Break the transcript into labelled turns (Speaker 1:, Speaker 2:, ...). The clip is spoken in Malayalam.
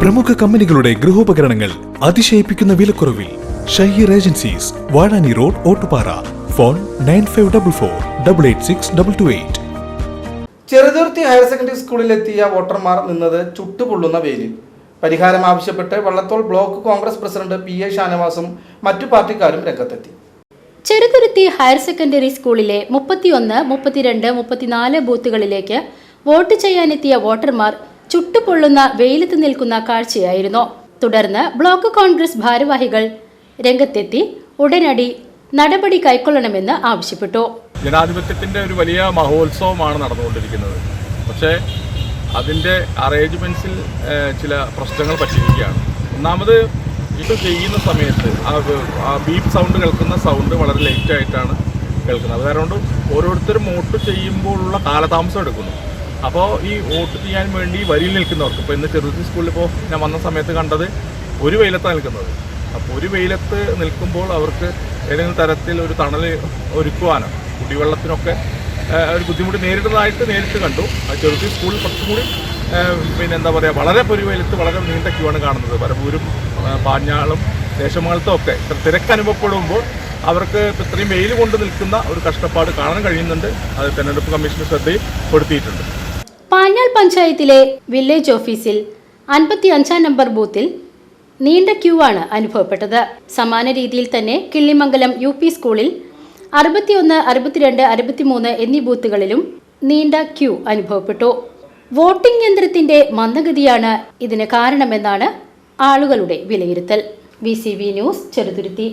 Speaker 1: പ്രമുഖ കമ്പനികളുടെ ഗൃഹോപകരണങ്ങൾ അതിശയിപ്പിക്കുന്ന വിലക്കുറവിൽ Shaheer agencies Vazhani road Ottupara. Phone nine five double four double eight six double two eight.
Speaker 2: Cheruthuruthy higher secondary സ്കൂളിലെത്തിയ വോട്ടർമാർ നിന്നത് ചുട്ടുപൊള്ളുന്ന വെയിലിൽ പരിഹാരം ആവശ്യപ്പെട്ട് Vallathol block Congress president P A ഷാനവാസും മറ്റു പാർട്ടിക്കാരും രംഗത്തെത്തി.
Speaker 3: ചെറുതുരുത്തി ഹയർ സെക്കൻഡറി സ്കൂളിലെ മുപ്പത്തിയൊന്ന് മുപ്പത്തിരണ്ട് മുപ്പത്തിനാല് ബൂത്തുകളിലേക്ക് വോട്ട് ചെയ്യാനെത്തിയ വോട്ടർമാർ ചുട്ടുപൊള്ളുന്ന വെയിലത്ത് നിൽക്കുന്ന കാഴ്ചയായിരുന്നു. തുടർന്ന് ബ്ലോക്ക് കോൺഗ്രസ് ഭാരവാഹികൾ രംഗത്തെത്തി ഉടനടി നടപടി കൈക്കൊള്ളണമെന്ന് ആവശ്യപ്പെട്ടു.
Speaker 4: ജനാധിപത്യത്തിന്റെ ഒരു വലിയ മഹോത്സവമാണ് നടന്നുകൊണ്ടിരിക്കുന്നത്. പക്ഷേ അതിന്റെ അറേഞ്ച്മെന്റ്സിൽ ചില പ്രശ്നങ്ങൾ പറ്റിയിരിക്കുകയാണ്. ഒന്നാമത് ഇത് ചെയ്യുന്ന സമയത്ത് ആ ബീപ് സൗണ്ട് കേൾക്കുന്ന സൗണ്ട് വളരെ ലേറ്റ് ആയിട്ടാണ് കേൾക്കുന്നത്. അത് കാരണം കൊണ്ട് ഓരോരുത്തരും വോട്ട് ചെയ്യുമ്പോഴുള്ള കാലതാമസം എടുക്കുന്നു. അപ്പോൾ ഈ വോട്ട് ചെയ്യാൻ വേണ്ടി വരിയിൽ നിൽക്കുന്നവർക്ക് ഇപ്പോൾ ഇന്ന് ചെറുതി സ്കൂളിൽ ഇപ്പോൾ ഞാൻ വന്ന സമയത്ത് കണ്ടത് ഒരു വെയിലത്താണ് നിൽക്കുന്നത്. അപ്പോൾ ഒരു വെയിലത്ത് നിൽക്കുമ്പോൾ അവർക്ക് ഏതെങ്കിലും തരത്തിൽ ഒരു തണൽ ഒരുക്കുവാനോ കുടിവെള്ളത്തിനൊക്കെ ഒരു ബുദ്ധിമുട്ട് നേരിടുന്നതായിട്ട് നേരിട്ട് കണ്ടു. ആ ചെറുതി സ്കൂളിൽ കുറച്ചും കൂടി പിന്നെ എന്താ പറയുക വളരെ പൊരുവെയിലത്ത് വളരെ നീണ്ട ക്യൂവാണ് കാണുന്നത്. പരമ്പൂരും പാഞ്ഞാളും ദേശമാളത്തും ഒക്കെ ഇത്ര തിരക്ക് അനുഭവപ്പെടുമ്പോൾ അവർക്ക് ഇത്രയും വെയിൽ കൊണ്ട് നിൽക്കുന്ന ഒരു കഷ്ടപ്പാട് കാണാൻ കഴിയുന്നുണ്ട്. അത് തെരഞ്ഞെടുപ്പ് കമ്മീഷൻ ശ്രദ്ധയിൽ പെടുത്തിയിട്ടുണ്ട്.
Speaker 3: പാഞ്ഞാൽ പഞ്ചായത്തിലെ വില്ലേജ് ഓഫീസിൽ അൻപത്തി അഞ്ചാം നമ്പർ ബൂത്തിൽ നീണ്ട ക്യൂ ആണ് അനുഭവപ്പെട്ടത്. സമാന രീതിയിൽ തന്നെ കിള്ളിമംഗലം യു പി സ്കൂളിൽ അറുപത്തിയൊന്ന് അറുപത്തിരണ്ട് അറുപത്തിമൂന്ന് എന്നീ ബൂത്തുകളിലും നീണ്ട ക്യൂ അനുഭവപ്പെട്ടു. വോട്ടിംഗ് യന്ത്രത്തിന്റെ മന്ദഗതിയാണ് ഇതിന് കാരണമെന്നാണ് ആളുകളുടെ വിലയിരുത്തൽ. V news Cheruthuruthy.